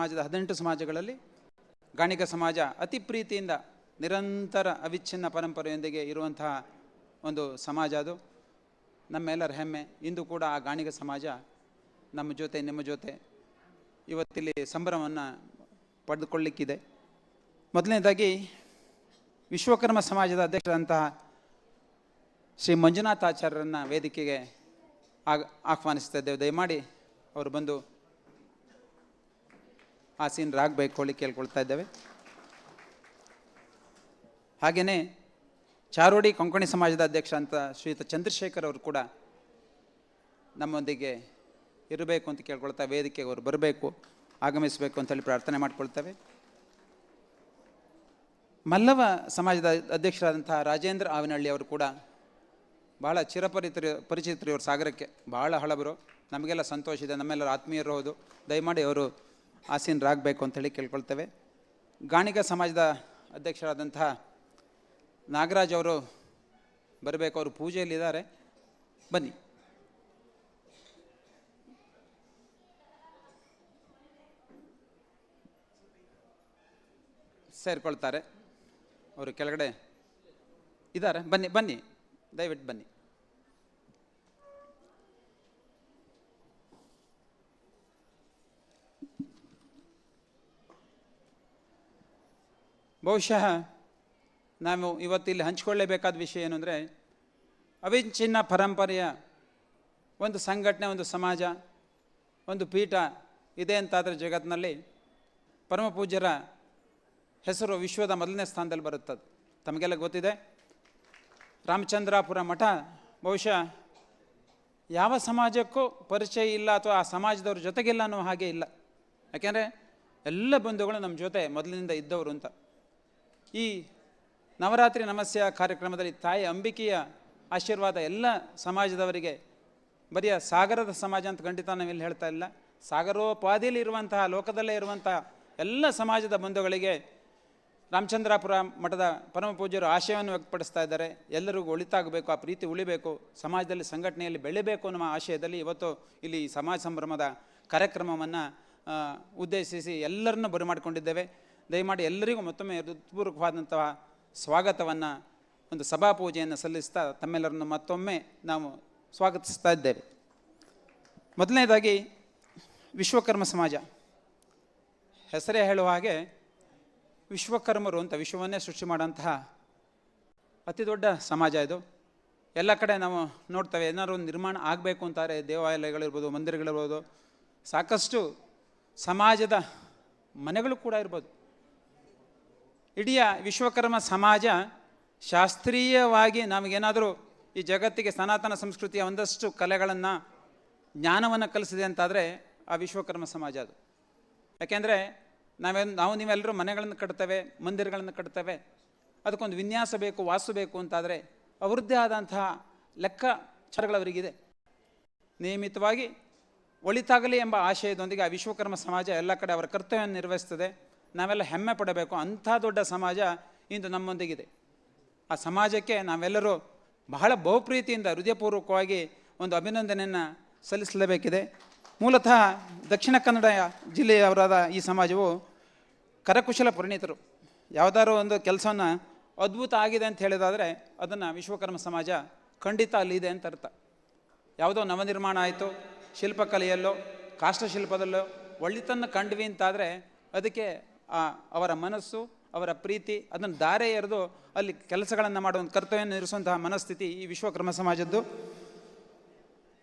ಸಮಾಜದ ಹದಿನೆಂಟು ಸಮಾಜಗಳಲ್ಲಿ ಗಾಣಿಗ ಸಮಾಜ ಅತಿ ಪ್ರೀತಿಯಿಂದ ನಿರಂತರ ಅವಿಚ್ಛಿನ್ನ ಪರಂಪರೆಯೊಂದಿಗೆ ಇರುವಂತಹ ಒಂದು ಸಮಾಜ ಅದು. ನಮ್ಮೆಲ್ಲರ ಹೆಮ್ಮೆ. ಇಂದು ಕೂಡ ಆ ಗಾಣಿಗ ಸಮಾಜ ನಮ್ಮ ಜೊತೆ, ನಿಮ್ಮ ಜೊತೆ ಇವತ್ತಿಲ್ಲಿ ಸಂಭ್ರಮವನ್ನು ಪಡೆದುಕೊಳ್ಳಿಕ್ಕಿದೆ. ಮೊದಲನೇದಾಗಿ ವಿಶ್ವಕರ್ಮ ಸಮಾಜದ ಅಧ್ಯಕ್ಷರಂತಹ ಶ್ರೀ ಮಂಜುನಾಥ್ ಆಚಾರ್ಯರನ್ನ ವೇದಿಕೆಗೆ ಆಗ, ಆಹ್ವಾನಿಸ್ತಾ ಇದ್ದೇವೆ. ದಯಮಾಡಿ ಅವರು ಬಂದು ಆಸೀನರಾಗಬೇಕು ಬೈಕೊಳ್ಳಿ ಕೇಳ್ಕೊಳ್ತಾ ಇದ್ದೇವೆ. ಹಾಗೆಯೇ ಚಾರೋಡಿ ಕೊಂಕಣಿ ಸಮಾಜದ ಅಧ್ಯಕ್ಷ ಅಂತ ಶ್ರೀಯುತ ಚಂದ್ರಶೇಖರ್ ಅವರು ಕೂಡ ನಮ್ಮೊಂದಿಗೆ ಇರಬೇಕು ಅಂತ ಕೇಳ್ಕೊಳ್ತಾ ವೇದಿಕೆಗೆ ಅವರು ಬರಬೇಕು, ಆಗಮಿಸಬೇಕು ಅಂತೇಳಿ ಪ್ರಾರ್ಥನೆ ಮಾಡಿಕೊಳ್ತೇವೆ. ಮಲ್ಲವ ಸಮಾಜದ ಅಧ್ಯಕ್ಷರಾದಂತಹ ರಾಜೇಂದ್ರ ಆವಿನಹಳ್ಳಿ ಅವರು ಕೂಡ ಭಾಳ ಚಿರಪರಿತರ ಪರಿಚಿತರು ಇವರು ಸಾಗರಕ್ಕೆ. ಭಾಳ ಹಳಬರು. ನಮಗೆಲ್ಲ ಸಂತೋಷ ಇದೆ. ನಮ್ಮೆಲ್ಲರ ಆತ್ಮೀಯರು ಹೌದು. ದಯಮಾಡಿ ಅವರು ಆಸೀನರಾಗಬೇಕು ಅಂತೇಳಿ ಕೇಳ್ಕೊಳ್ತೇವೆ. ಗಾಣಿಗ ಸಮಾಜದ ಅಧ್ಯಕ್ಷರಾದಂತಹ ನಾಗರಾಜ್ ಅವರು ಬರಬೇಕು, ಅವರು ಪೂಜೆಯಲ್ಲಿದ್ದಾರೆ. ಬನ್ನಿ. ಸೇರಿಕೊಳ್ತಾರೆ. ಅವರು ಕೆಳಗಡೆ ಇದ್ದಾರೆ. ಬನ್ನಿ ಬನ್ನಿ. ದಯವಿಟ್ಟು ಬನ್ನಿ. ಬಹುಶಃ ನಾವು ಇವತ್ತಿಲ್ಲಿ ಹಂಚಿಕೊಳ್ಳೇಬೇಕಾದ ವಿಷಯ ಏನು ಅಂದರೆ, ಅವಿಚ್ಛಿನ್ನ ಪರಂಪರೆಯ ಒಂದು ಸಂಘಟನೆ, ಒಂದು ಸಮಾಜ, ಒಂದು ಪೀಠ ಇದೆ ಅಂತಾದರೆ ಜಗತ್ತಿನಲ್ಲಿ ಪರಮ ಪೂಜ್ಯರ ಹೆಸರು ವಿಶ್ವದ ಮೊದಲನೇ ಸ್ಥಾನದಲ್ಲಿ ಬರುತ್ತದೆ ತಮಗೆಲ್ಲ ಗೊತ್ತಿದೆ? ರಾಮಚಂದ್ರಾಪುರ ಮಠ ಬಹುಶಃ ಯಾವ ಸಮಾಜಕ್ಕೂ ಪರಿಚಯ ಇಲ್ಲ ಅಥವಾ ಆ ಸಮಾಜದವ್ರ ಜೊತೆಗಿಲ್ಲ ಅನ್ನೋ ಹಾಗೆ ಇಲ್ಲ. ಯಾಕೆಂದರೆ ಎಲ್ಲ ಬಂಧುಗಳು ನಮ್ಮ ಜೊತೆ ಮೊದಲಿನಿಂದ ಇದ್ದವರು ಅಂತ. ಈ ನವರಾತ್ರಿ ನಮಸ್ಯ ಕಾರ್ಯಕ್ರಮದಲ್ಲಿ ತಾಯಿ ಅಂಬಿಕೆಯ ಆಶೀರ್ವಾದ ಎಲ್ಲ ಸಮಾಜದವರಿಗೆ. ಬರಿಯ ಸಾಗರದ ಸಮಾಜ ಅಂತ ಖಂಡಿತ ನಾವಿಲ್ಲಿ ಹೇಳ್ತಾ ಇಲ್ಲ. ಸಾಗರೋಪಾದಿಯಲ್ಲಿ ಇರುವಂತಹ, ಲೋಕದಲ್ಲೇ ಇರುವಂತಹ ಎಲ್ಲ ಸಮಾಜದ ಬಂಧುಗಳಿಗೆ ರಾಮಚಂದ್ರಾಪುರ ಮಠದ ಪರಮ ಪೂಜ್ಯರು ಆಶಯವನ್ನು ವ್ಯಕ್ತಪಡಿಸ್ತಾ ಇದ್ದಾರೆ. ಎಲ್ಲರಿಗೂ ಒಳಿತಾಗಬೇಕು, ಆ ಪ್ರೀತಿ ಉಳಿಬೇಕು, ಸಮಾಜದಲ್ಲಿ ಸಂಘಟನೆಯಲ್ಲಿ ಬೆಳಿಬೇಕು ಅನ್ನುವ ಆಶಯದಲ್ಲಿ ಇವತ್ತು ಇಲ್ಲಿ ಸಮಾಜ ಸಂಭ್ರಮದ ಕಾರ್ಯಕ್ರಮವನ್ನು ಉದ್ದೇಶಿಸಿ ಎಲ್ಲರನ್ನೂ ಬರಮಾಡಿಕೊಂಡಿದ್ದೇವೆ ದಯಮಾಡಿ ಎಲ್ಲರಿಗೂ ಮತ್ತೊಮ್ಮೆ ಹೃತ್ಪೂರ್ವಕವಾದಂತಹ ಸ್ವಾಗತವನ್ನು ಒಂದು ಸಭಾ ಪೂಜೆಯನ್ನು ಸಲ್ಲಿಸ್ತಾ ತಮ್ಮೆಲ್ಲರನ್ನು ಮತ್ತೊಮ್ಮೆ ನಾವು ಸ್ವಾಗತಿಸ್ತಾ ಇದ್ದೇವೆ. ಮೊದಲನೇದಾಗಿ ವಿಶ್ವಕರ್ಮ ಸಮಾಜ. ಹೆಸರೇ ಹೇಳುವ ಹಾಗೆ ವಿಶ್ವಕರ್ಮರು ಅಂತ ವಿಶ್ವವನ್ನೇ ಸೃಷ್ಟಿ ಮಾಡುವಂತಹ ಅತಿ ದೊಡ್ಡ ಸಮಾಜ ಇದು. ಎಲ್ಲ ಕಡೆ ನಾವು ನೋಡ್ತೇವೆ, ಏನಾದ್ರು ಒಂದು ನಿರ್ಮಾಣ ಆಗಬೇಕು ಅಂತಾರೆ, ದೇವಾಲಯಗಳಿರ್ಬೋದು, ಮಂದಿರಗಳಿರ್ಬೋದು, ಸಾಕಷ್ಟು ಸಮಾಜದ ಮನೆಗಳು ಕೂಡ ಇರ್ಬೋದು. ಇಡೀ ವಿಶ್ವಕರ್ಮ ಸಮಾಜ ಶಾಸ್ತ್ರೀಯವಾಗಿ ನಮಗೇನಾದರೂ ಈ ಜಗತ್ತಿಗೆ ಸನಾತನ ಸಂಸ್ಕೃತಿಯ ಒಂದಷ್ಟು ಕಲೆಗಳನ್ನು, ಜ್ಞಾನವನ್ನು ಕಲಿಸಿದೆ ಅಂತಾದರೆ ಆ ವಿಶ್ವಕರ್ಮ ಸಮಾಜ ಅದು. ಯಾಕೆಂದರೆ ನಾವೇ, ನಾವು ನೀವೆಲ್ಲರೂ ಮನೆಗಳನ್ನು ಕಟ್ತೇವೆ, ಮಂದಿರಗಳನ್ನು ಕಟ್ತೇವೆ, ಅದಕ್ಕೊಂದು ವಿನ್ಯಾಸ ಬೇಕು ವಾಸು ಬೇಕು ಅಂತಾದರೆ ಅವರದ್ದೇ ಆದಂತಹ ಲೆಕ್ಕಾಚಾರಗಳವರಿಗಿದೆ ನಿಯಮಿತವಾಗಿ ಒಳಿತಾಗಲಿ ಎಂಬ ಆಶಯದೊಂದಿಗೆ ಆ ವಿಶ್ವಕರ್ಮ ಸಮಾಜ ಎಲ್ಲ ಕಡೆ ಅವರ ಕರ್ತವ್ಯವನ್ನು ನಿರ್ವಹಿಸ್ತದೆ. ನಾವೆಲ್ಲ ಹೆಮ್ಮೆ ಪಡಬೇಕು. ಅಂಥ ದೊಡ್ಡ ಸಮಾಜ ಇಂದು ನಮ್ಮೊಂದಿಗಿದೆ. ಆ ಸಮಾಜಕ್ಕೆ ನಾವೆಲ್ಲರೂ ಬಹಳ ಬಹುಪ್ರೀತಿಯಿಂದ, ಹೃದಯಪೂರ್ವಕವಾಗಿ ಒಂದು ಅಭಿನಂದನೆಯನ್ನು ಸಲ್ಲಿಸಲೇಬೇಕಿದೆ. ಮೂಲತಃ ದಕ್ಷಿಣ ಕನ್ನಡ ಜಿಲ್ಲೆಯವರಾದ ಈ ಸಮಾಜವು ಕರಕುಶಲ ಪರಿಣಿತರು. ಯಾವುದಾದ್ರು ಒಂದು ಕೆಲಸವನ್ನು ಅದ್ಭುತ ಆಗಿದೆ ಅಂತ ಹೇಳಿದಾದರೆ ಅದನ್ನು ವಿಶ್ವಕರ್ಮ ಸಮಾಜ ಖಂಡಿತ ಅಲ್ಲಿದೆ ಅಂತ ಅರ್ಥ. ಯಾವುದೋ ನವನಿರ್ಮಾಣ ಆಯಿತು, ಶಿಲ್ಪಕಲೆಯಲ್ಲೋ, ಕಾಷ್ಟಶಿಲ್ಪದಲ್ಲೋ ಒಳ್ಳಿತನ್ನು ಕಂಡ್ವಿ ಅಂತಾದರೆ ಅದಕ್ಕೆ ಅವರ ಮನಸ್ಸು, ಅವರ ಪ್ರೀತಿ, ಅದನ್ನು ದಾರೆ ಎರೆದು ಅಲ್ಲಿ ಕೆಲಸಗಳನ್ನು ಮಾಡುವ ಕರ್ತವ್ಯ ನಿರ್ವಹಿಸುವಂತಹ ಮನಸ್ಥಿತಿ ಈ ವಿಶ್ವಕರ್ಮ ಸಮಾಜದ್ದು.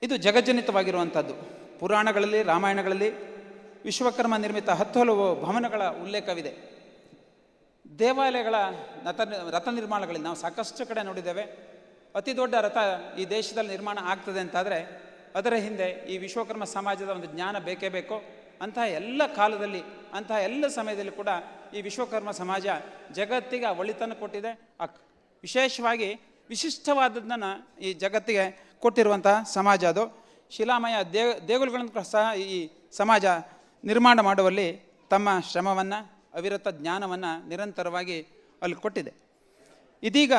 ಇದು ಜಗಜ್ಜನಿತವಾಗಿರುವಂಥದ್ದು ಪುರಾಣಗಳಲ್ಲಿ, ರಾಮಾಯಣಗಳಲ್ಲಿ ವಿಶ್ವಕರ್ಮ ನಿರ್ಮಿತ ಹತ್ತು ಹಲವು ಭವನಗಳ ಉಲ್ಲೇಖವಿದೆ. ದೇವಾಲಯಗಳ ರಥ ರಥ ನಿರ್ಮಾಣಗಳಲ್ಲಿ ನಾವು ಸಾಕಷ್ಟು ಕಡೆ ನೋಡಿದ್ದೇವೆ. ಅತಿ ದೊಡ್ಡ ರಥ ಈ ದೇಶದಲ್ಲಿ ನಿರ್ಮಾಣ ಆಗ್ತದೆ ಅಂತಾದರೆ ಅದರ ಹಿಂದೆ ಈ ವಿಶ್ವಕರ್ಮ ಸಮಾಜದ ಒಂದು ಜ್ಞಾನ ಬೇಕೇ ಬೇಕು. ಅಂತಹ ಎಲ್ಲ ಕಾಲದಲ್ಲಿ, ಅಂತಹ ಎಲ್ಲ ಸಮಯದಲ್ಲಿ ಕೂಡ ಈ ವಿಶ್ವಕರ್ಮ ಸಮಾಜ ಜಗತ್ತಿಗೆ ಒಳಿತನ ಕೊಟ್ಟಿದೆ. ವಿಶೇಷವಾಗಿ ವಿಶಿಷ್ಟವಾದದ್ದನ್ನು ಈ ಜಗತ್ತಿಗೆ ಕೊಟ್ಟಿರುವಂತಹ ಸಮಾಜ ಅದು. ಶಿಲಾಮಯ ದೇ, ದೇಗುಲಗಳನ್ನು ಸಹ ಈ ಸಮಾಜ ನಿರ್ಮಾಣ ಮಾಡುವಲ್ಲಿ ತಮ್ಮ ಶ್ರಮವನ್ನು, ಅವಿರತ ಜ್ಞಾನವನ್ನು ನಿರಂತರವಾಗಿ ಅಲ್ಲಿ ಕೊಟ್ಟಿದೆ. ಇದೀಗ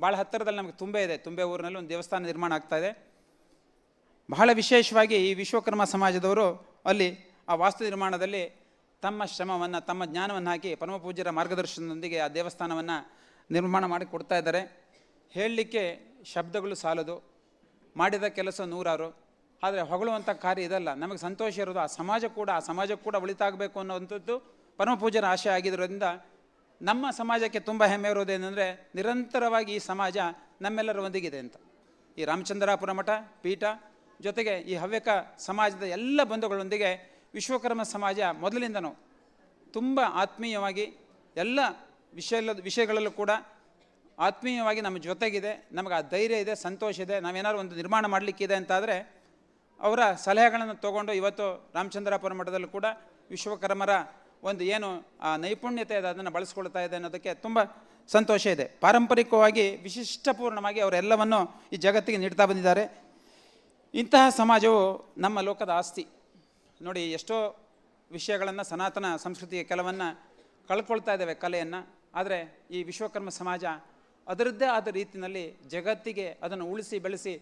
ಭಾಳ ಹತ್ತಿರದಲ್ಲಿ ನಮಗೆ ತುಂಬೆ ಇದೆ. ತುಂಬೆ ಊರಿನಲ್ಲಿ ಒಂದು ದೇವಸ್ಥಾನ ನಿರ್ಮಾಣ ಆಗ್ತಾ ಇದೆ. ಬಹಳ ವಿಶೇಷವಾಗಿ ಈ ವಿಶ್ವಕರ್ಮ ಸಮಾಜದವರು ಅಲ್ಲಿ ಆ ವಾಸ್ತು ನಿರ್ಮಾಣದಲ್ಲಿ ತಮ್ಮ ಶ್ರಮವನ್ನು, ತಮ್ಮ ಜ್ಞಾನವನ್ನು ಹಾಕಿ ಪರಮ ಪೂಜ್ಯರ ಮಾರ್ಗದರ್ಶನದೊಂದಿಗೆ ಆ ದೇವಸ್ಥಾನವನ್ನು ನಿರ್ಮಾಣ ಮಾಡಿ ಕೊಡ್ತಾ ಇದ್ದಾರೆ. ಹೇಳಲಿಕ್ಕೆ ಶಬ್ದಗಳು ಸಾಲದು, ಮಾಡಿದ ಕೆಲಸ ನೂರಾರು, ಆದರೆ ಹೊಗಳುವಂಥ ಕಾರ್ಯ ಇದಲ್ಲ. ನಮಗೆ ಸಂತೋಷ ಇರೋದು ಆ ಸಮಾಜ ಕೂಡ, ಆ ಸಮಾಜಕ್ಕೆ ಕೂಡ ಒಳಿತಾಗಬೇಕು ಅನ್ನೋವಂಥದ್ದು ಪರಮ ಪೂಜ್ಯರ ಆಶೆ ಆಗಿರೋದ್ರಿಂದ ನಮ್ಮ ಸಮಾಜಕ್ಕೆ ತುಂಬ ಹೆಮ್ಮೆ ಇರೋದೇನೆಂದರೆ ನಿರಂತರವಾಗಿ ಈ ಸಮಾಜ ನಮ್ಮೆಲ್ಲರ ಒಂದಿಗಿದೆ ಅಂತ. ಈ ರಾಮಚಂದ್ರಾಪುರ ಮಠ, ಪೀಠ ಜೊತೆಗೆ ಈ ಹವ್ಯಕ ಸಮಾಜದ ಎಲ್ಲ ಬಂಧುಗಳೊಂದಿಗೆ ವಿಶ್ವಕರ್ಮ ಸಮಾಜ ಮೊದಲಿಂದನೂ ತುಂಬ ಆತ್ಮೀಯವಾಗಿ ಎಲ್ಲ ವಿಷಯ ವಿಷಯಗಳಲ್ಲೂ ಕೂಡ ಆತ್ಮೀಯವಾಗಿ ನಮ್ಮ ಜೊತೆಗಿದೆ. ನಮಗೆ ಆ ಧೈರ್ಯ ಇದೆ, ಸಂತೋಷ ಇದೆ. ನಾವೇನಾದ್ರು ಒಂದು ನಿರ್ಮಾಣ ಮಾಡಲಿಕ್ಕಿದೆ ಅಂತಾದರೆ ಅವರ ಸಲಹೆಗಳನ್ನು ತಗೊಂಡು ಇವತ್ತು ರಾಮಚಂದ್ರಾಪುರ ಮಠದಲ್ಲೂ ಕೂಡ ವಿಶ್ವಕರ್ಮರ ಒಂದು ಏನು ಆ ನೈಪುಣ್ಯತೆ ಇದೆ, ಅದನ್ನು ಬಳಸ್ಕೊಳ್ತಾ ಇದೆ ಅನ್ನೋದಕ್ಕೆ ತುಂಬ ಸಂತೋಷ ಇದೆ. ಪಾರಂಪರಿಕವಾಗಿ ವಿಶಿಷ್ಟಪೂರ್ಣವಾಗಿ ಅವರೆಲ್ಲವನ್ನು ಈ ಜಗತ್ತಿಗೆ ನೀಡ್ತಾ ಬಂದಿದ್ದಾರೆ. ಇಂತಹ ಸಮಾಜವು ನಮ್ಮ ಲೋಕದ ಆಸ್ತಿ. ನೋಡಿ, ಎಷ್ಟೋ ವಿಷಯಗಳನ್ನು ಸನಾತನ ಸಂಸ್ಕೃತಿಯ ಕೆಲವನ್ನು ಕಳ್ಕೊಳ್ತಾ ಇದ್ದೇವೆ ಕಲೆಯನ್ನು. ಆದರೆ ಈ ವಿಶ್ವಕರ್ಮ ಸಮಾಜ ಅದರದ್ದೇ ಆದ ರೀತಿಯಲ್ಲಿ ಜಗತ್ತಿಗೆ ಅದನ್ನು ಉಳಿಸಿ ಬೆಳೆಸಿ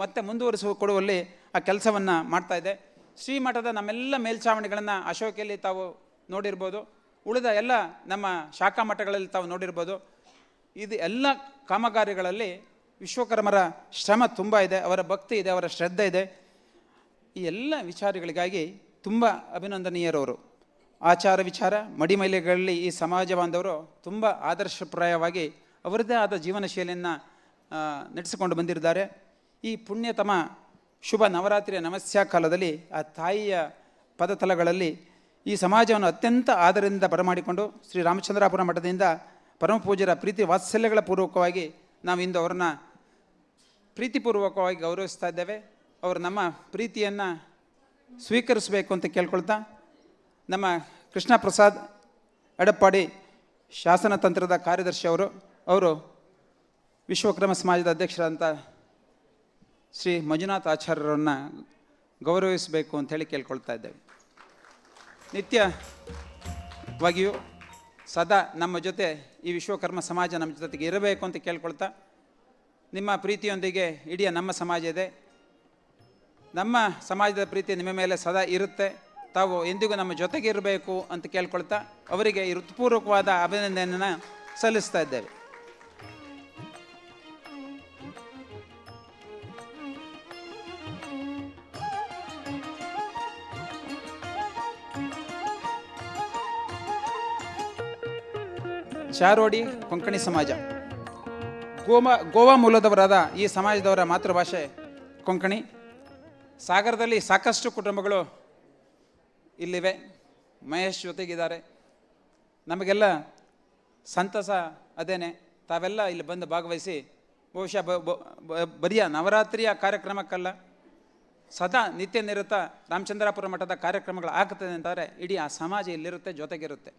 ಮತ್ತೆ ಮುಂದುವರಿಸಿ ಕೊಡುವಲ್ಲಿ ಆ ಕೆಲಸವನ್ನು ಮಾಡ್ತಾ ಇದೆ. ಶ್ರೀಮಠದ ನಮ್ಮೆಲ್ಲ ಮೇಲ್ಛಾವಣಿಗಳನ್ನು ಅಶೋಕೆಯಲ್ಲಿ ತಾವು ನೋಡಿರ್ಬೋದು. ಉಳಿದ ಎಲ್ಲ ನಮ್ಮ ಶಾಖಾ ಮಠಗಳಲ್ಲಿ ತಾವು ನೋಡಿರ್ಬೋದು. ಇದು ಎಲ್ಲ ಕಾಮಗಾರಿಗಳಲ್ಲಿ ವಿಶ್ವಕರ್ಮರ ಶ್ರಮ ತುಂಬ ಇದೆ, ಅವರ ಭಕ್ತಿ ಇದೆ, ಅವರ ಶ್ರದ್ಧೆ ಇದೆ. ಈ ಎಲ್ಲ ವಿಚಾರಗಳಿಗಾಗಿ ತುಂಬ ಅಭಿನಂದನೀಯರವರು. ಆಚಾರ ವಿಚಾರ, ಮಡಿಮೈಲೆಗಳಲ್ಲಿ ಈ ಸಮಾಜ ಬಾಂಧವರು ತುಂಬ ಆದರ್ಶಪ್ರಾಯವಾಗಿ ಅವರದ್ದೇ ಆದ ಜೀವನ ಶೈಲಿಯನ್ನು ನಡೆಸಿಕೊಂಡು ಬಂದಿದ್ದಾರೆ. ಈ ಪುಣ್ಯತಮ ಶುಭ ನವರಾತ್ರಿಯ ನಮಸ್ಯ ಕಾಲದಲ್ಲಿ ಆ ತಾಯಿಯ ಪದತಲಗಳಲ್ಲಿ ಈ ಸಮಾಜವನ್ನು ಅತ್ಯಂತ ಆದರದಿಂದ ಬರಮಾಡಿಕೊಂಡು ಶ್ರೀ ರಾಮಚಂದ್ರಾಪುರ ಮಠದಿಂದ ಪರಮಪೂಜರ ಪ್ರೀತಿ ವಾತ್ಸಲ್ಯಗಳ ಪೂರ್ವಕವಾಗಿ ನಾವು ಇಂದು ಅವರನ್ನು ಪ್ರೀತಿಪೂರ್ವಕವಾಗಿ ಗೌರವಿಸ್ತಾ ಇದ್ದೇವೆ. ಅವರು ನಮ್ಮ ಪ್ರೀತಿಯನ್ನು ಸ್ವೀಕರಿಸಬೇಕು ಅಂತ ಕೇಳ್ಕೊಳ್ತಾ ನಮ್ಮ ಕೃಷ್ಣ ಪ್ರಸಾದ್ ಎಡಪ್ಪಾಡಿ ಶಾಸನ ತಂತ್ರದ ಕಾರ್ಯದರ್ಶಿ ಅವರು ಅವರು ವಿಶ್ವಕ್ರಮ ಸಮಾಜದ ಅಧ್ಯಕ್ಷರಾದಂಥ ಶ್ರೀ ಮಂಜುನಾಥ್ ಆಚಾರ್ಯರನ್ನು ಗೌರವಿಸಬೇಕು ಅಂಥೇಳಿ ಕೇಳ್ಕೊಳ್ತಾ ಇದ್ದೇವೆ. ನಿತ್ಯವಾಗಿಯೂ ಸದಾ ನಮ್ಮ ಜೊತೆ ಈ ವಿಶ್ವಕರ್ಮ ಸಮಾಜ ನಮ್ಮ ಜೊತೆಗೆ ಇರಬೇಕು ಅಂತ ಕೇಳ್ಕೊಳ್ತಾ ನಿಮ್ಮ ಪ್ರೀತಿಯೊಂದಿಗೆ ಇಡೀ ನಮ್ಮ ಸಮಾಜ ಇದೆ. ನಮ್ಮ ಸಮಾಜದ ಪ್ರೀತಿ ನಿಮ್ಮ ಮೇಲೆ ಸದಾ ಇರುತ್ತೆ. ತಾವು ಎಂದಿಗೂ ನಮ್ಮ ಜೊತೆಗೆ ಇರಬೇಕು ಅಂತ ಕೇಳ್ಕೊಳ್ತಾ ಅವರಿಗೆ ಹೃತ್ಪೂರ್ವಕವಾದ ಅಭಿನಂದನೆಯನ್ನು ಸಲ್ಲಿಸ್ತಾ ಇದ್ದೇವೆ. ಚಾರೋಡಿ ಕೊಂಕಣಿ ಸಮಾಜ. ಗೋಮ, ಗೋವಾ ಮೂಲದವರಾದ ಈ ಸಮಾಜದವರ ಮಾತೃಭಾಷೆ ಕೊಂಕಣಿ. ಸಾಗರದಲ್ಲಿ ಸಾಕಷ್ಟು ಕುಟುಂಬಗಳು ಇಲ್ಲಿವೆ. ಮಹೇಶ್ ಜೊತೆಗಿದ್ದಾರೆ. ನಮಗೆಲ್ಲ ಸಂತಸ ಅದೇನೆ. ತಾವೆಲ್ಲ ಇಲ್ಲಿ ಬಂದು ಭಾಗವಹಿಸಿ, ಬಹುಶಃ ಬರಿಯ ನವರಾತ್ರಿಯ ಕಾರ್ಯಕ್ರಮಕ್ಕಲ್ಲ, ಸದಾ ನಿತ್ಯ ನಿರತ ರಾಮಚಂದ್ರಾಪುರ ಮಠದ ಕಾರ್ಯಕ್ರಮಗಳು ಆಗ್ತದೆ ಅಂತಾರೆ. ಇಡೀ ಆ ಸಮಾಜ ಇಲ್ಲಿರುತ್ತೆ, ಜೊತೆಗಿರುತ್ತೆ.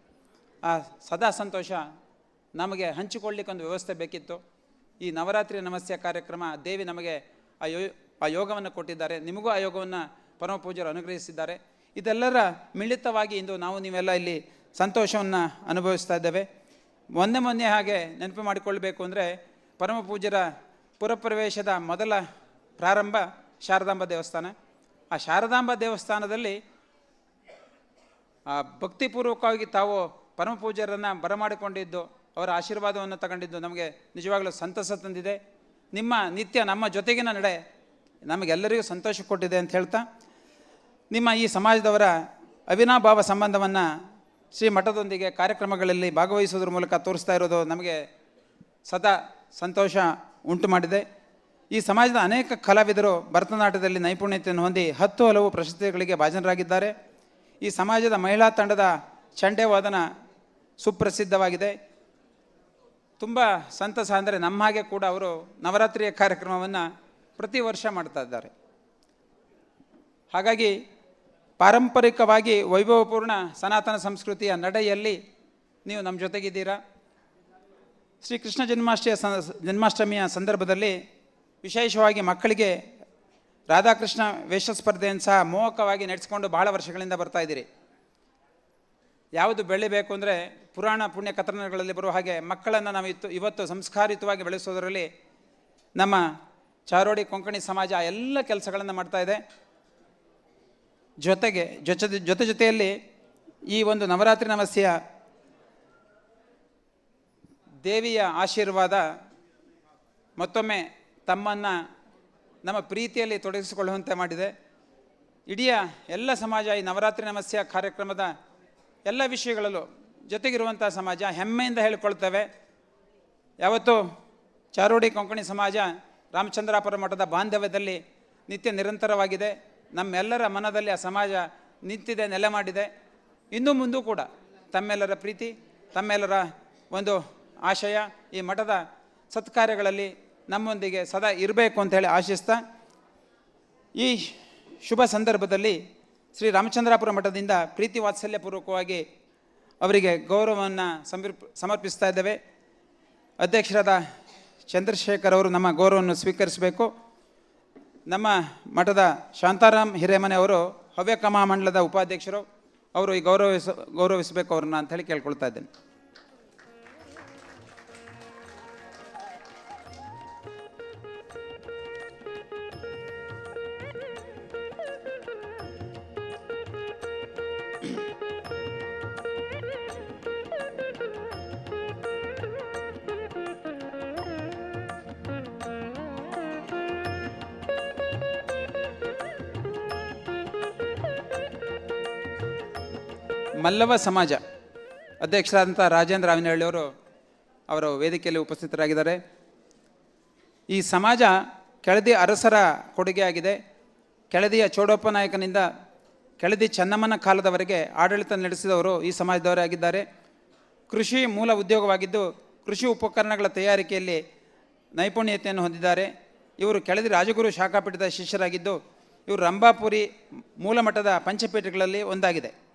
ಆ ಸದಾ ಸಂತೋಷ ನಮಗೆ ಹಂಚಿಕೊಳ್ಳಿಕ್ಕೊಂದು ವ್ಯವಸ್ಥೆ ಬೇಕಿತ್ತು. ಈ ನವರಾತ್ರಿ ನಮಸ್ಯ ಕಾರ್ಯಕ್ರಮ ದೇವಿ ನಮಗೆ ಆ ಯೋ, ಆ ಯೋಗವನ್ನು ಕೊಟ್ಟಿದ್ದಾರೆ. ನಿಮಗೂ ಆ ಯೋಗವನ್ನು ಪರಮ ಪೂಜ್ಯರು ಅನುಗ್ರಹಿಸಿದ್ದಾರೆ. ಇದೆಲ್ಲರ ಮಿಳಿತವಾಗಿ ಇಂದು ನಾವು ನೀವೆಲ್ಲ ಇಲ್ಲಿ ಸಂತೋಷವನ್ನು ಅನುಭವಿಸ್ತಾ ಇದ್ದೇವೆ. ಮೊನ್ನೆ ಮೊನ್ನೆ ಹಾಗೆ ನೆನಪು ಮಾಡಿಕೊಳ್ಬೇಕು ಅಂದರೆ ಪರಮ ಪೂಜರ ಪುರಪ್ರವೇಶದ ಮೊದಲ ಪ್ರಾರಂಭ ಶಾರದಾಂಬ ದೇವಸ್ಥಾನ. ಆ ಶಾರದಾಂಬ ದೇವಸ್ಥಾನದಲ್ಲಿ ಭಕ್ತಿಪೂರ್ವಕವಾಗಿ ತಾವು ಪರಮ ಪೂಜ್ಯರನ್ನು ಬರಮಾಡಿಕೊಂಡಿದ್ದು ಅವರ ಆಶೀರ್ವಾದವನ್ನು ತಗೊಂಡಿದ್ದು ನಮಗೆ ನಿಜವಾಗಲೂ ಸಂತಸ ತಂದಿದೆ. ನಿಮ್ಮ ನಿತ್ಯ ನಮ್ಮ ಜೊತೆಗಿನ ನಡೆ ನಮಗೆಲ್ಲರಿಗೂ ಸಂತೋಷ ಕೊಟ್ಟಿದೆ ಅಂತ ಹೇಳ್ತಾ, ನಿಮ್ಮ ಈ ಸಮಾಜದವರ ಅವಿನಾಭಾವ ಸಂಬಂಧವನ್ನು ಶ್ರೀ ಮಠದೊಂದಿಗೆ ಕಾರ್ಯಕ್ರಮಗಳಲ್ಲಿ ಭಾಗವಹಿಸೋದ್ರ ಮೂಲಕ ತೋರಿಸ್ತಾ ಇರೋದು ನಮಗೆ ಸದಾ ಸಂತೋಷ ಉಂಟು ಮಾಡಿದೆ. ಈ ಸಮಾಜದ ಅನೇಕ ಕಲಾವಿದರು ಭರತನಾಟ್ಯದಲ್ಲಿ ನೈಪುಣ್ಯತೆಯನ್ನು ಹೊಂದಿ ಹತ್ತು ಹಲವು ಪ್ರಶಸ್ತಿಗಳಿಗೆ ಭಾಜನರಾಗಿದ್ದಾರೆ. ಈ ಸಮಾಜದ ಮಹಿಳಾ ತಂಡದ ಚಂಡೆ ವಾದನ ಸುಪ್ರಸಿದ್ಧವಾಗಿದೆ. ತುಂಬ ಸಂತಸ ಅಂದರೆ ನಮ್ಮ ಹಾಗೆ ಕೂಡ ಅವರು ನವರಾತ್ರಿಯ ಕಾರ್ಯಕ್ರಮವನ್ನು ಪ್ರತಿ ವರ್ಷ ಮಾಡ್ತಾ ಇದ್ದಾರೆ. ಹಾಗಾಗಿ ಪಾರಂಪರಿಕವಾಗಿ ವೈಭವಪೂರ್ಣ ಸನಾತನ ಸಂಸ್ಕೃತಿಯ ನಡೆಯಲ್ಲಿ ನೀವು ನಮ್ಮ ಜೊತೆಗಿದ್ದೀರಾ? ಶ್ರೀ ಕೃಷ್ಣ ಜನ್ಮಾಷ್ಟಮಿಯ ಜನ್ಮಾಷ್ಟಮಿಯ ಸಂದರ್ಭದಲ್ಲಿ ವಿಶೇಷವಾಗಿ ಮಕ್ಕಳಿಗೆ ರಾಧಾಕೃಷ್ಣ ವೇಷ ಸ್ಪರ್ಧೆಯನ್ನು ಸಹ ಮೋಹಕವಾಗಿ ನಡೆಸಿಕೊಂಡು ಬಹಳ ವರ್ಷಗಳಿಂದ ಬರ್ತಾ ಇದ್ದೀರಿ. ಯಾವುದು ಬೆಳಿಬೇಕು ಅಂದರೆ ಪುರಾಣ ಪುಣ್ಯ ಕಥನಗಳಲ್ಲಿ ಬರುವ ಹಾಗೆ ಮಕ್ಕಳನ್ನು ನಾವು ಇತ್ತು ಇವತ್ತು ಸಂಸ್ಕಾರಿತವಾಗಿ ಬೆಳೆಸೋದರಲ್ಲಿ ನಮ್ಮ ಚಾರೋಡಿ ಕೊಂಕಣಿ ಸಮಾಜ ಎಲ್ಲ ಕೆಲಸಗಳನ್ನು ಮಾಡ್ತಾ ಇದೆ. ಜೊತೆಗೆ ಜೊತೆ ಜೊತೆ ಜೊತೆಯಲ್ಲಿ ಈ ಒಂದು ನವರಾತ್ರಿ ನಮಸ್ಯ ದೇವಿಯ ಆಶೀರ್ವಾದ ಮತ್ತೊಮ್ಮೆ ತಮ್ಮನ್ನು ನಮ್ಮ ಪ್ರೀತಿಯಲ್ಲಿ ತೊಡಗಿಸಿಕೊಳ್ಳುವಂತೆ ಮಾಡಿದೆ. ಇಡೀ ಎಲ್ಲ ಸಮಾಜ ಈ ನವರಾತ್ರಿ ನಮಸ್ಯ ಕಾರ್ಯಕ್ರಮದ ಎಲ್ಲ ವಿಷಯಗಳಲ್ಲೂ ಜೊತೆಗಿರುವಂಥ ಸಮಾಜ ಹೆಮ್ಮೆಯಿಂದ ಹೇಳಿಕೊಳ್ತೇವೆ. ಯಾವತ್ತು ಚಾರೋಡಿ ಕೊಂಕಣಿ ಸಮಾಜ ರಾಮಚಂದ್ರಾಪುರ ಮಠದ ಬಾಂಧವ್ಯದಲ್ಲಿ ನಿತ್ಯ ನಿರಂತರವಾಗಿದೆ. ನಮ್ಮೆಲ್ಲರ ಮನದಲ್ಲಿ ಆ ಸಮಾಜ ನಿಂತಿದೆ, ನೆಲೆ ಮಾಡಿದೆ. ಇನ್ನು ಮುಂದೂ ಕೂಡ ತಮ್ಮೆಲ್ಲರ ಪ್ರೀತಿ, ತಮ್ಮೆಲ್ಲರ ಒಂದು ಆಶಯ ಈ ಮಠದ ಸತ್ಕಾರ್ಯಗಳಲ್ಲಿ ನಮ್ಮೊಂದಿಗೆ ಸದಾ ಇರಬೇಕು ಅಂತ ಹೇಳಿ ಆಶಿಸ್ತಾ, ಈ ಶುಭ ಸಂದರ್ಭದಲ್ಲಿ ಶ್ರೀ ರಾಮಚಂದ್ರಾಪುರ ಮಠದಿಂದ ಪ್ರೀತಿ ವಾತ್ಸಲ್ಯಪೂರ್ವಕವಾಗಿ ಅವರಿಗೆ ಗೌರವವನ್ನು ಸಮರ್ಪ ಸಮರ್ಪಿಸ್ತಾ ಇದ್ದೇವೆ. ಅಧ್ಯಕ್ಷರಾದ ಚಂದ್ರಶೇಖರ್ ಅವರು ನಮ್ಮ ಗೌರವವನ್ನು ಸ್ವೀಕರಿಸಬೇಕು. ನಮ್ಮ ಮಠದ ಶಾಂತಾರಾಮ್ ಹಿರೇಮನೆ ಅವರು ಹವ್ಯಕಮಾ ಮಂಡಲದ ಉಪಾಧ್ಯಕ್ಷರು. ಅವರು ಈ ಗೌರವಿಸ, ಗೌರವಿಸಬೇಕು ಅವ್ರನ್ನ ಅಂತ ಹೇಳಿ ಕೇಳ್ಕೊಳ್ತಾ ಇದ್ದೇನೆ. ಮಲ್ಲವ ಸಮಾಜ ಅಧ್ಯಕ್ಷರಾದಂಥ ರಾಜೇಂದ್ರ ಆವಿನಹಳ್ಳಿಯವರು ಅವರು ವೇದಿಕೆಯಲ್ಲಿ ಉಪಸ್ಥಿತರಾಗಿದ್ದಾರೆ. ಈ ಸಮಾಜ ಕೆಳದಿ ಅರಸರ ಕೊಡುಗೆಯಾಗಿದೆ ಕೆಳದಿಯ ಚೋಡಪ್ಪ ನಾಯಕನಿಂದ ಕೆಳದಿ ಚನ್ನಮ್ಮನ ಕಾಲದವರೆಗೆ ಆಡಳಿತ ನಡೆಸಿದವರು ಈ ಸಮಾಜದವರೇ ಆಗಿದ್ದಾರೆ. ಕೃಷಿ ಮೂಲ ಉದ್ಯೋಗವಾಗಿದ್ದು ಕೃಷಿ ಉಪಕರಣಗಳ ತಯಾರಿಕೆಯಲ್ಲಿ ನೈಪುಣ್ಯತೆಯನ್ನು ಹೊಂದಿದ್ದಾರೆ. ಇವರು ಕೆಳದಿ ರಾಜಗುರು ಶಾಖಾಪೀಠದ ಶಿಷ್ಯರಾಗಿದ್ದು ಇವರು ರಂಭಾಪುರಿ ಮೂಲಮಠದ ಪಂಚಪೀಠಗಳಲ್ಲಿ ಒಂದಾಗಿದೆ.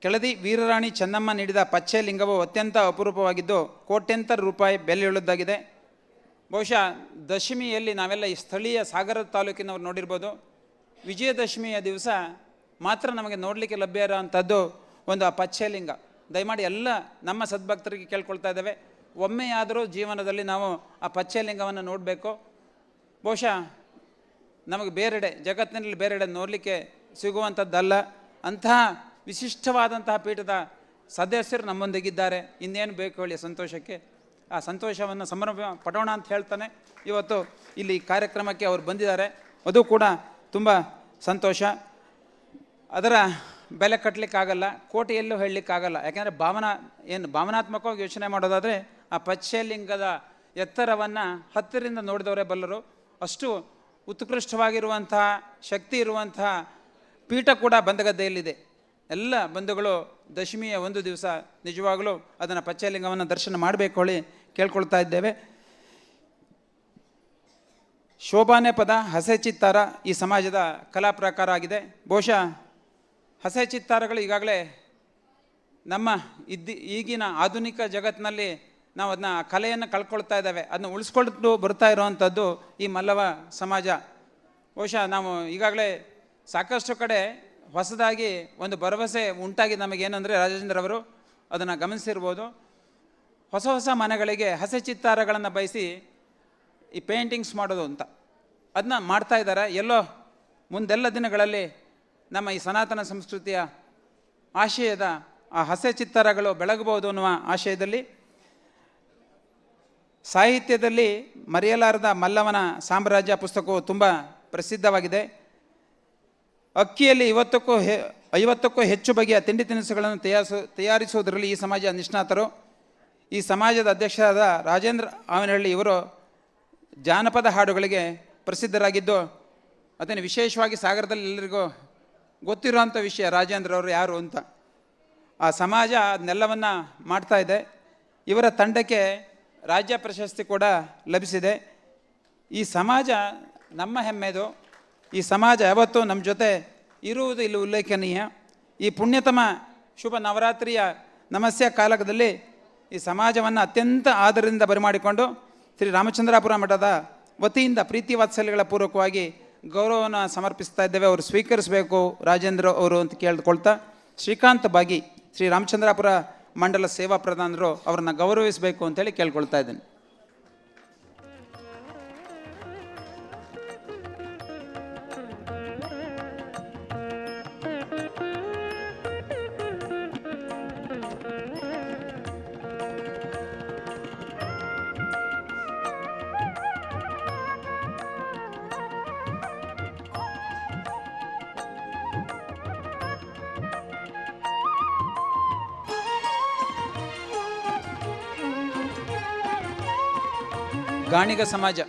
ಕೆಳದಿ ವೀರರಾಣಿ ಚೆನ್ನಮ್ಮ ನೀಡಿದ ಪಚ್ಚೆ ಲಿಂಗವು ಅತ್ಯಂತ ಅಪರೂಪವಾಗಿದ್ದು, ಕೋಟ್ಯಂತರ ರೂಪಾಯಿ ಬೆಲೆಯುಳ್ಳದ್ದಾಗಿದೆ. ಬಹುಶಃ ದಶಮಿಯಲ್ಲಿ ನಾವೆಲ್ಲ ಈ ಸ್ಥಳೀಯ ಸಾಗರ ತಾಲೂಕಿನವರು ನೋಡಿರ್ಬೋದು. ವಿಜಯದಶಮಿಯ ದಿವಸ ಮಾತ್ರ ನಮಗೆ ನೋಡಲಿಕ್ಕೆ ಲಭ್ಯ ಇರೋವಂಥದ್ದು ಒಂದು ಆ ಪಚ್ಚೆ ಲಿಂಗ. ದಯಮಾಡಿ ಎಲ್ಲ ನಮ್ಮ ಸದ್ಭಕ್ತರಿಗೆ ಕೇಳ್ಕೊಳ್ತಾ ಇದ್ದೇವೆ. ಒಮ್ಮೆಯಾದರೂ ಜೀವನದಲ್ಲಿ ನಾವು ಆ ಪಚ್ಚೆ ಲಿಂಗವನ್ನು ನೋಡಬೇಕು. ಬಹುಶಃ ನಮಗೆ ಬೇರೆಡೆ, ಜಗತ್ತಿನಲ್ಲಿ ಬೇರೆಡೆ ನೋಡಲಿಕ್ಕೆ ಸಿಗುವಂಥದ್ದಲ್ಲ ಅಂತಹ ವಿಶಿಷ್ಟವಾದಂತಹ ಪೀಠದ ಸದಸ್ಯರು ನಮ್ಮೊಂದಿಗಿದ್ದಾರೆ. ಇನ್ನೇನು ಬೇಕು ಹೇಳಿ ಸಂತೋಷಕ್ಕೆ. ಆ ಸಂತೋಷವನ್ನು ಸಂಭ್ರಮ ಪಡೋಣ ಅಂತ ಹೇಳ್ತಾನೆ. ಇವತ್ತು ಇಲ್ಲಿ ಕಾರ್ಯಕ್ರಮಕ್ಕೆ ಅವರು ಬಂದಿದ್ದಾರೆ. ಅದು ಕೂಡ ತುಂಬ ಸಂತೋಷ. ಅದರ ಬೆಲೆ ಕಟ್ಟಲಿಕ್ಕಾಗಲ್ಲ ಕೋಟೆಯಲ್ಲೂ ಹೇಳಲಿಕ್ಕಾಗಲ್ಲ. ಯಾಕೆಂದರೆ ಭಾವನಾ ಏನು ಭಾವನಾತ್ಮಕವಾಗಿ ಯೋಚನೆ ಮಾಡೋದಾದರೆ ಆ ಪಚ್ಚಲಿಂಗದ ಎತ್ತರವನ್ನು ಹತ್ತಿರದಿಂದ ನೋಡಿದವರೇ ಬಲ್ಲರು. ಅಷ್ಟು ಉತ್ಕೃಷ್ಟವಾಗಿರುವಂತಹ ಶಕ್ತಿ ಇರುವಂತಹ ಪೀಠ ಕೂಡ ಬಂದಗದ್ದೆಯಲ್ಲಿದೆ. ಎಲ್ಲ ಬಂಧುಗಳು ದಶಮಿಯ ಒಂದು ದಿವಸ ನಿಜವಾಗಲೂ ಅದನ್ನು ಪಚ್ಚಲಿಂಗವನ್ನು ದರ್ಶನ ಮಾಡಬೇಕು ಹೇಳಿ ಕೇಳ್ಕೊಳ್ತಾ ಇದ್ದೇವೆ. ಶೋಭಾನೆ ಪದ ಹಸೆ ಚಿತ್ತಾರ ಈ ಸಮಾಜದ ಕಲಾ ಪ್ರಕಾರ ಆಗಿದೆ. ಬಹುಶಃ ಹಸೆ ಚಿತ್ತಾರಗಳು ಈಗಾಗಲೇ ನಮ್ಮ ಇದ್ದಿ, ಈಗಿನ ಆಧುನಿಕ ಜಗತ್ತಿನಲ್ಲಿ ನಾವು ಅದನ್ನ ಕಲೆಯನ್ನು ಕಳ್ಕೊಳ್ತಾ ಇದ್ದಾವೆ. ಅದನ್ನ ಉಳಿಸ್ಕೊಂಡು ಬರ್ತಾ ಇರುವಂಥದ್ದು ಈ ಮಲ್ಲವ ಸಮಾಜ. ಬಹುಶಃ ನಾವು ಈಗಾಗಲೇ ಸಾಕಷ್ಟು ಕಡೆ ಹೊಸದಾಗಿ ಒಂದು ಭರವಸೆ ಉಂಟಾಗಿ ನಮಗೇನೆಂದರೆ ರಾಜೇಂದ್ರ ಅವರು ಅದನ್ನು ಗಮನಿಸಿರ್ಬೋದು. ಹೊಸ ಹೊಸ ಮನೆಗಳಿಗೆ ಹಸೆ ಚಿತ್ತಾರಗಳನ್ನು ಬಯಸಿ ಈ ಪೇಂಟಿಂಗ್ಸ್ ಮಾಡೋದು ಅಂತ. ಅದನ್ನ ಮಾಡ್ತಾ ಇದ್ದಾರೆ ಎಲ್ಲೋ ಮುಂದೆಲ್ಲ ದಿನಗಳಲ್ಲಿ ನಮ್ಮ ಈ ಸನಾತನ ಸಂಸ್ಕೃತಿಯ ಆಶಯದ ಆ ಹಸೆ ಚಿತ್ತಾರಗಳು ಬೆಳಗಬಹುದು ಅನ್ನುವ ಆಶಯದಲ್ಲಿ ಸಾಹಿತ್ಯದಲ್ಲಿ ಮರೆಯಲಾರದ ಮಲ್ಲವನ ಸಾಮ್ರಾಜ್ಯ ಪುಸ್ತಕವು ತುಂಬ ಪ್ರಸಿದ್ಧವಾಗಿದೆ. ಅಕ್ಕಿಯಲ್ಲಿ ಇವತ್ತಕ್ಕೂ ಹೆ, ಐವತ್ತಕ್ಕೂ ಹೆಚ್ಚು ಬಗೆಯ ತಿಂಡಿ ತಿನಿಸುಗಳನ್ನು ತಯಾರಿಸು, ತಯಾರಿಸುವುದರಲ್ಲಿ ಈ ಸಮಾಜ ನಿಷ್ಣಾತರು. ಈ ಸಮಾಜದ ಅಧ್ಯಕ್ಷರಾದ ರಾಜೇಂದ್ರ ಆವನಹಳ್ಳಿ ಇವರು ಜಾನಪದ ಹಾಡುಗಳಿಗೆ ಪ್ರಸಿದ್ಧರಾಗಿದ್ದು ಅದನ್ನು ವಿಶೇಷವಾಗಿ ಸಾಗರದಲ್ಲಿ ಎಲ್ಲರಿಗೂ ಗೊತ್ತಿರುವಂಥ ವಿಷಯ ರಾಜೇಂದ್ರ ಅವರು ಯಾರು ಅಂತ. ಆ ಸಮಾಜ ಅದನ್ನೆಲ್ಲವನ್ನು ಮಾಡ್ತಾ ಇದೆ. ಇವರ ತಂಡಕ್ಕೆ ರಾಜ್ಯ ಪ್ರಶಸ್ತಿ ಕೂಡ ಲಭಿಸಿದೆ. ಈ ಸಮಾಜ ನಮ್ಮ ಹೆಮ್ಮೆದು. ಈ ಸಮಾಜ ಯಾವತ್ತೂ ನಮ್ಮ ಜೊತೆ ಇರುವುದು ಇಲ್ಲಿ ಉಲ್ಲೇಖನೀಯ. ಈ ಪುಣ್ಯತಮ ಶುಭ ನವರಾತ್ರಿಯ ನಮಸ್ಯ ಕಾಲಕದಲ್ಲಿ ಈ ಸಮಾಜವನ್ನು ಅತ್ಯಂತ ಆದರದಿಂದ ಬರಿಮಾಡಿಕೊಂಡು ಶ್ರೀ ರಾಮಚಂದ್ರಾಪುರ ಮಠದ ವತಿಯಿಂದ ಪ್ರೀತಿ ವಾತ್ಸಲ್ಯಗಳ ಪೂರ್ವಕವಾಗಿ ಗೌರವವನ್ನು ಸಮರ್ಪಿಸ್ತಾ ಇದ್ದೇವೆ. ಅವರು ಸ್ವೀಕರಿಸಬೇಕು ರಾಜೇಂದ್ರ ಅವರು ಅಂತ ಕೇಳಿದುಕೊಳ್ತಾ ಶ್ರೀಕಾಂತ್ ಬಾಗಿ ಶ್ರೀ ರಾಮಚಂದ್ರಾಪುರ ಮಂಡಲ ಸೇವಾ ಪ್ರಧಾನರು ಅವರನ್ನು ಗೌರವಿಸಬೇಕು ಅಂತೇಳಿ ಕೇಳ್ಕೊಳ್ತಾ ಇದ್ದೇನೆ. ಗಾಣಿಗ ಸಮಾಜ.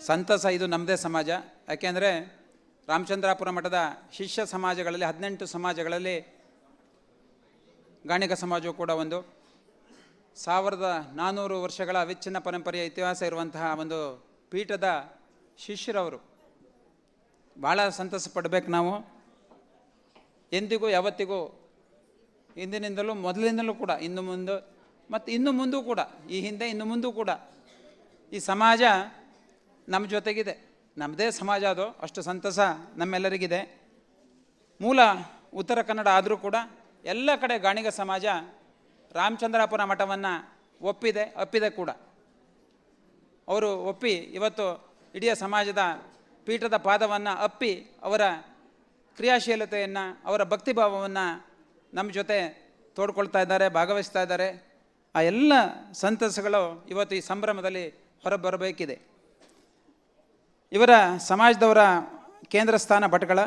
ಸಂತಸ ಇದು ನಮ್ಮದೇ ಸಮಾಜ. ಯಾಕೆಂದರೆ ರಾಮಚಂದ್ರಾಪುರ ಮಠದ ಶಿಷ್ಯ ಸಮಾಜಗಳಲ್ಲಿ, ಹದಿನೆಂಟು ಸಮಾಜಗಳಲ್ಲಿ ಗಾಣಿಗ ಸಮಾಜವು ಕೂಡ ಒಂದು. ಸಾವಿರದ ನಾನ್ನೂರು ವರ್ಷಗಳ ಅವಿಚ್ಛಿನ್ನ ಪರಂಪರೆಯ ಇತಿಹಾಸ ಇರುವಂತಹ ಒಂದು ಪೀಠದ ಶಿಷ್ಯರವರು. ಭಾಳ ಸಂತಸ ಪಡಬೇಕು ನಾವು. ಎಂದಿಗೂ ಯಾವತ್ತಿಗೂ, ಇಂದಿನಿಂದಲೂ, ಮೊದಲಿನಿಂದಲೂ ಕೂಡ, ಇನ್ನು ಮುಂದೆ ಮತ್ತು ಇನ್ನು ಮುಂದೂ ಕೂಡ, ಈ ಹಿಂದೆ ಇನ್ನು ಮುಂದೂ ಕೂಡ ಈ ಸಮಾಜ ನಮ್ಮ ಜೊತೆಗಿದೆ. ನಮ್ಮದೇ ಸಮಾಜ ಅದು, ಅಷ್ಟು ಸಂತಸ ನಮ್ಮೆಲ್ಲರಿಗಿದೆ. ಮೂಲ ಉತ್ತರ ಕನ್ನಡ ಆದರೂ ಕೂಡ ಎಲ್ಲ ಕಡೆ ಗಾಣಿಗ ಸಮಾಜ ರಾಮಚಂದ್ರಾಪುರ ಮಠವನ್ನು ಒಪ್ಪಿದೆ ಅಪ್ಪಿದೆ ಕೂಡ. ಅವರು ಒಪ್ಪಿ ಇವತ್ತು ಇಡೀ ಸಮಾಜದ ಪೀಠದ ಪಾದವನ್ನು ಅಪ್ಪಿ ಅವರ ಕ್ರಿಯಾಶೀಲತೆಯನ್ನು, ಅವರ ಭಕ್ತಿಭಾವವನ್ನು ನಮ್ಮ ಜೊತೆ ತೋಡ್ಕೊಳ್ತಾ ಇದ್ದಾರೆ, ಭಾಗವಹಿಸ್ತಾ ಇದ್ದಾರೆ. ಆ ಎಲ್ಲ ಸಂತಸಗಳು ಇವತ್ತು ಈ ಸಂಭ್ರಮದಲ್ಲಿ ಹೊರಬರಬೇಕಿದೆ. ಇವರ ಸಮಾಜದವರ ಕೇಂದ್ರ ಸ್ಥಾನ ಭಟ್ಗಳ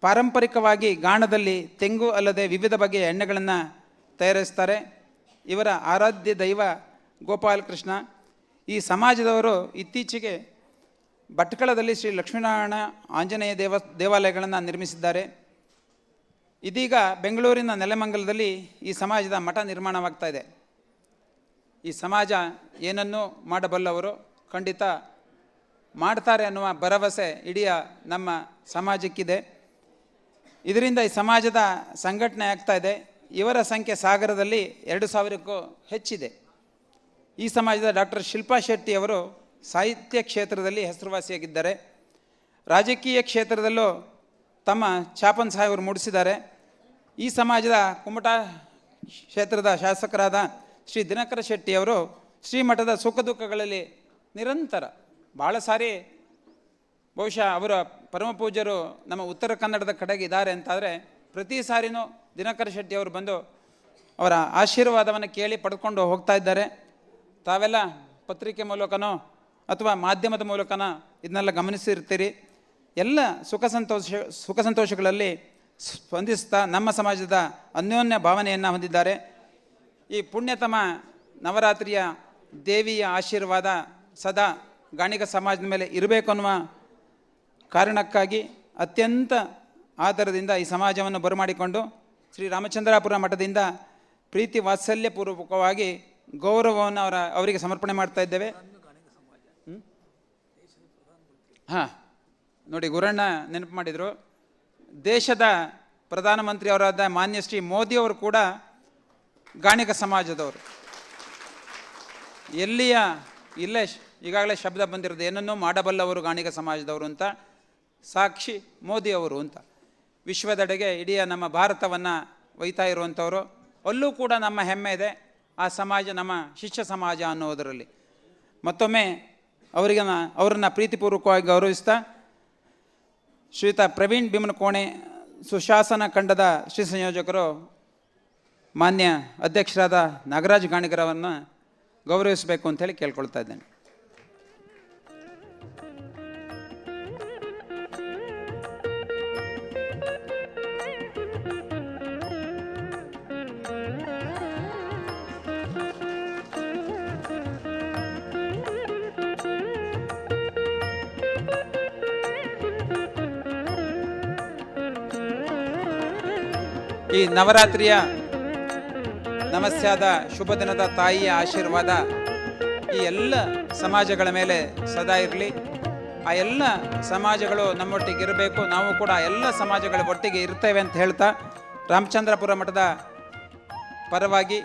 ಪಾರಂಪರಿಕವಾಗಿ ಗಾಣದಲ್ಲಿ ತೆಂಗು ಅಲ್ಲದೆ ವಿವಿಧ ಬಗೆಯ ಎಣ್ಣೆಗಳನ್ನು ತಯಾರಿಸ್ತಾರೆ. ಇವರ ಆರಾಧ್ಯ ದೈವ ಗೋಪಾಲಕೃಷ್ಣ ಈ ಸಮಾಜದವರು ಇತ್ತೀಚೆಗೆ ಭಟ್ಕಳದಲ್ಲಿ ಶ್ರೀ ಲಕ್ಷ್ಮೀನಾರಾಯಣ ಆಂಜನೇಯ ದೇವ, ದೇವಾಲಯಗಳನ್ನು ನಿರ್ಮಿಸಿದ್ದಾರೆ. ಇದೀಗ ಬೆಂಗಳೂರಿನ ನೆಲಮಂಗಲದಲ್ಲಿ ಈ ಸಮಾಜದ ಮಠ ನಿರ್ಮಾಣವಾಗ್ತಾ ಇದೆ. ಈ ಸಮಾಜ ಏನನ್ನೂ ಮಾಡಬಲ್ಲವರು ಖಂಡಿತ ಮಾಡ್ತಾರೆ ಅನ್ನುವ ಭರವಸೆ ಇಡೀ ನಮ್ಮ ಸಮಾಜಕ್ಕಿದೆ. ಇದರಿಂದ ಈ ಸಮಾಜದ ಸಂಘಟನೆ ಆಗ್ತಾ ಇದೆ. ಇವರ ಸಂಖ್ಯೆ ಸಾಗರದಲ್ಲಿ ಎರಡು ಸಾವಿರಕ್ಕೂ ಹೆಚ್ಚಿದೆ. ಈ ಸಮಾಜದ ಡಾಕ್ಟರ್ ಶಿಲ್ಪಾ ಶೆಟ್ಟಿಯವರು ಸಾಹಿತ್ಯ ಕ್ಷೇತ್ರದಲ್ಲಿ ಹೆಸರುವಾಸಿಯಾಗಿದ್ದಾರೆ. ರಾಜಕೀಯ ಕ್ಷೇತ್ರದಲ್ಲೂ ತಮ್ಮ ಚಾಪನ್ ಸಾಹೇಬರು ಮೂಡಿಸಿದ್ದಾರೆ. ಈ ಸಮಾಜದ ಕುಮಟಾ ಕ್ಷೇತ್ರದ ಶಾಸಕರಾದ ಶ್ರೀ ದಿನಕರ ಶೆಟ್ಟಿಯವರು ಶ್ರೀಮಠದ ಸುಖ ದುಃಖಗಳಲ್ಲಿ ನಿರಂತರ. ಭಾಳ ಸಾರಿ ಬಹುಶಃ ಅವರ ಪರಮ ಪೂಜ್ಯರು ನಮ್ಮ ಉತ್ತರ ಕನ್ನಡದ ಕಡೆಗೆ ಇದ್ದಾರೆ ಅಂತಾದರೆ ಪ್ರತಿ ಸಾರಿನೂ ದಿನಕರ ಶೆಟ್ಟಿ ಅವರು ಬಂದು ಅವರ ಆಶೀರ್ವಾದವನ್ನು ಕೇಳಿ ಪಡ್ಕೊಂಡು ಹೋಗ್ತಾ ಇದ್ದಾರೆ. ತಾವೆಲ್ಲ ಪತ್ರಿಕೆ ಮೂಲಕನೋ ಅಥವಾ ಮಾಧ್ಯಮದ ಮೂಲಕನೋ ಇದನ್ನೆಲ್ಲ ಗಮನಿಸಿರ್ತೀರಿ. ಎಲ್ಲ ಸುಖ ಸಂತೋಷ, ಸುಖ ಸಂತೋಷಗಳಲ್ಲಿ ಸ್ಪಂದಿಸ್ತಾ ನಮ್ಮ ಸಮಾಜದ ಅನ್ಯೋನ್ಯ ಭಾವನೆಯನ್ನು ಹೊಂದಿದ್ದಾರೆ. ಈ ಪುಣ್ಯತಮ ನವರಾತ್ರಿಯ ದೇವಿಯ ಆಶೀರ್ವಾದ ಸದಾ ಗಾಣಿಗ ಸಮಾಜದ ಮೇಲೆ ಇರಬೇಕು ಅನ್ನುವ ಕಾರಣಕ್ಕಾಗಿ ಅತ್ಯಂತ ಆಧಾರದಿಂದ ಈ ಸಮಾಜವನ್ನು ಬರಮಾಡಿಕೊಂಡು ಶ್ರೀ ರಾಮಚಂದ್ರಾಪುರ ಮಠದಿಂದ ಪ್ರೀತಿ ವಾತ್ಸಲ್ಯಪೂರ್ವಕವಾಗಿ ಗೌರವವನ್ನು ಅವರ ಅವರಿಗೆ ಸಮರ್ಪಣೆ ಮಾಡ್ತಾ ಇದ್ದೇವೆ. ಹಾಂ, ನೋಡಿ ಗುರಣ್ಣ ನೆನಪು ಮಾಡಿದರು. ದೇಶದ ಪ್ರಧಾನಮಂತ್ರಿ ಅವರಾದ ಮಾನ್ಯ ಶ್ರೀ ಮೋದಿಯವರು ಕೂಡ ಗಾಣಿಗ ಸಮಾಜದವರು. ಎಲ್ಲಿಯ, ಇಲ್ಲೇ ಈಗಾಗಲೇ ಶಬ್ದ ಬಂದಿರೋದು ಏನನ್ನೂ? ಮಾಡಬಲ್ಲವರು ಗಾಣಿಗ ಸಮಾಜದವರು ಅಂತ, ಸಾಕ್ಷಿ ಮೋದಿ ಅವರು ಅಂತ. ವಿಶ್ವದೆಡೆಗೆ ಇಡೀ ನಮ್ಮ ಭಾರತವನ್ನು ಒಯ್ತಾ ಇರುವಂಥವರು. ಅಲ್ಲೂ ಕೂಡ ನಮ್ಮ ಹೆಮ್ಮೆ ಇದೆ ಆ ಸಮಾಜ, ನಮ್ಮ ಶಿಷ್ಯ ಸಮಾಜ ಅನ್ನೋದರಲ್ಲಿ. ಮತ್ತೊಮ್ಮೆ ಅವರಿಗೆ ಅವರನ್ನು ಪ್ರೀತಿಪೂರ್ವಕವಾಗಿ ಗೌರವಿಸ್ತಾ, ಶ್ರೀಯುತ ಪ್ರವೀಣ್ ಭೀಮನಕೋಣೆ ಸುಶಾಸನ ಖಂಡದ ಶ್ರೀ ಸಂಯೋಜಕರು ಮಾನ್ಯ ಅಧ್ಯಕ್ಷರಾದ ನಾಗರಾಜ್ ಗಾಣಿಗರವನ್ನು ಗೌರವಿಸಬೇಕು ಅಂತೇಳಿ ಕೇಳ್ಕೊಳ್ತಾ ಇದ್ದೇನೆ. ಈ ನವರಾತ್ರಿಯ ನಮಸ್ಯಾದ ಶುಭ ದಿನದ ತಾಯಿಯ ಆಶೀರ್ವಾದ ಈ ಎಲ್ಲ ಸಮಾಜಗಳ ಮೇಲೆ ಸದಾ ಇರಲಿ. ಆ ಎಲ್ಲ ಸಮಾಜಗಳು ನಮ್ಮೊಟ್ಟಿಗೆ ಇರಬೇಕು ನಾವು ಕೂಡ ಎಲ್ಲ ಸಮಾಜಗಳ ಒಟ್ಟಿಗೆ ಇರ್ತೇವೆ ಅಂತ ಹೇಳ್ತಾ ರಾಮಚಂದ್ರಪುರ ಮಠದ ಪರವಾಗಿ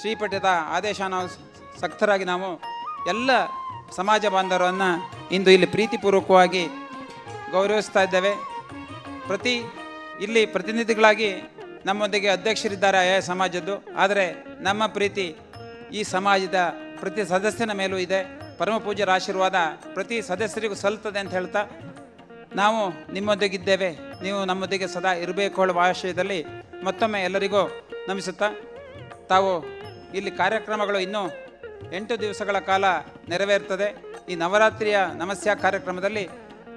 ಶ್ರೀಪೀಠದ ಆದೇಶ ನಾವು ಸಕ್ತರಾಗಿ ನಾವು ಎಲ್ಲ ಸಮಾಜ ಬಾಂಧವರನ್ನು ಇಂದು ಇಲ್ಲಿ ಪ್ರೀತಿಪೂರ್ವಕವಾಗಿ ಗೌರವಿಸ್ತಾ ಇದ್ದೇವೆ. ಪ್ರತಿ ಇಲ್ಲಿ ಪ್ರತಿನಿಧಿಗಳಾಗಿ ನಮ್ಮೊಂದಿಗೆ ಅಧ್ಯಕ್ಷರಿದ್ದಾರೆ ಆಯಾ ಸಮಾಜದ್ದು. ಆದರೆ ನಮ್ಮ ಪ್ರೀತಿ ಈ ಸಮಾಜದ ಪ್ರತಿ ಸದಸ್ಯನ ಮೇಲೂ ಇದೆ. ಪರಮ ಪೂಜ್ಯರ ಆಶೀರ್ವಾದ ಪ್ರತಿ ಸದಸ್ಯರಿಗೂ ಸಲ್ತದೆ ಅಂತ ಹೇಳ್ತಾ ನಾವು ನಿಮ್ಮೊಂದಿಗಿದ್ದೇವೆ. ನೀವು ನಮ್ಮೊಂದಿಗೆ ಸದಾ ಇರಬೇಕು ಹೇಳುವ ಆಶಯದಲ್ಲಿ ಮತ್ತೊಮ್ಮೆ ಎಲ್ಲರಿಗೂ ನಮಿಸುತ್ತಾ ತಾವು ಇಲ್ಲಿ ಕಾರ್ಯಕ್ರಮಗಳು ಇನ್ನೂ ಎಂಟು ದಿವಸಗಳ ಕಾಲ ನೆರವೇರ್ತದೆ. ಈ ನವರಾತ್ರಿಯ ನಮಸ್ಯ ಕಾರ್ಯಕ್ರಮದಲ್ಲಿ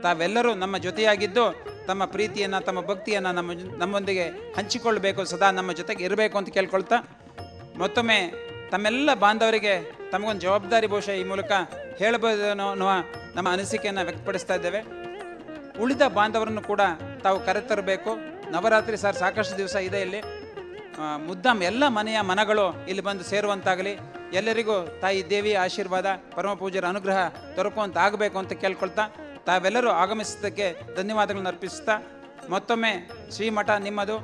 ತಾವೆಲ್ಲರೂ ನಮ್ಮ ಜೊತೆಯಾಗಿದ್ದು ತಮ್ಮ ಪ್ರೀತಿಯನ್ನು, ತಮ್ಮ ಭಕ್ತಿಯನ್ನು ನಮ್ಮ ನಮ್ಮೊಂದಿಗೆ ಹಂಚಿಕೊಳ್ಳಬೇಕು, ಸದಾ ನಮ್ಮ ಜೊತೆಗೆ ಇರಬೇಕು ಅಂತ ಕೇಳ್ಕೊಳ್ತಾ, ಮತ್ತೊಮ್ಮೆ ತಮ್ಮೆಲ್ಲ ಬಾಂಧವರಿಗೆ ತಮಗೊಂದು ಜವಾಬ್ದಾರಿ ಬಹುಶಃ ಈ ಮೂಲಕ ಹೇಳಬಹುದು ಅನ್ನುವ ನಮ್ಮ ಅನಿಸಿಕೆಯನ್ನು ವ್ಯಕ್ತಪಡಿಸ್ತಾ ಇದ್ದೇವೆ. ಉಳಿದ ಬಾಂಧವರನ್ನು ಕೂಡ ತಾವು ಕರೆತರಬೇಕು. ನವರಾತ್ರಿ ಸರ್ ಸಾಕಷ್ಟು ದಿವಸ ಇದೆ ಇಲ್ಲಿ. ಮುದ್ದಾಮ್ ಮುದ್ದಾಂ ಎಲ್ಲ ಮನೆಯ ಮನಗಳು ಇಲ್ಲಿ ಬಂದು ಸೇರುವಂತಾಗಲಿ. ಎಲ್ಲರಿಗೂ ತಾಯಿ ದೇವಿಯ ಆಶೀರ್ವಾದ ಪರಮ ಪೂಜ್ಯರ ಅನುಗ್ರಹ ದೊರಕುವಂತಾಗಬೇಕು ಅಂತ ಕೇಳ್ಕೊಳ್ತಾ ತಾವೆಲ್ಲರೂ ಆಗಮಿಸಿದ್ದಕ್ಕೆ ಧನ್ಯವಾದಗಳನ್ನು ಅರ್ಪಿಸ್ತಾ ಮತ್ತೊಮ್ಮೆ ಶ್ರೀಮಠ ನಿಮ್ಮದು,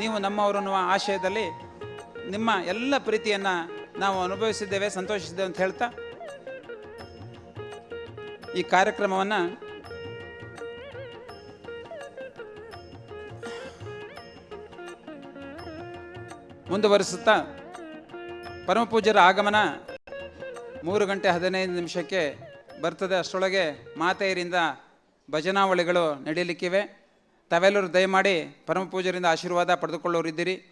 ನೀವು ನಮ್ಮವರು ಅನ್ನುವ ಆಶಯದಲ್ಲಿ ನಿಮ್ಮ ಎಲ್ಲ ಪ್ರೀತಿಯನ್ನು ನಾವು ಅನುಭವಿಸಿದ್ದೇವೆ, ಸಂತೋಷಿಸಿದ್ದೇವೆ ಅಂತ ಹೇಳ್ತಾ ಈ ಕಾರ್ಯಕ್ರಮವನ್ನು ಮುಂದುವರಿಸುತ್ತಾ ಪರಮಪೂಜ್ಯರ ಆಗಮನ ಮೂರು ಗಂಟೆ ಹದಿನೈದು ನಿಮಿಷಕ್ಕೆ ಬರ್ತದೆ. ಅಷ್ಟರೊಳಗೆ ಮಾತೆಯರಿಂದ ಭಜನಾವಳಿಗಳು ನಡೆಯಲಿಕ್ಕಿವೆ ತಾವೆಲ್ಲರೂ ದಯಮಾಡಿ ಪರಮ ಪೂಜರಿಂದ ಆಶೀರ್ವಾದ ಪಡೆದುಕೊಳ್ಳೋರಿದ್ದೀರಿ.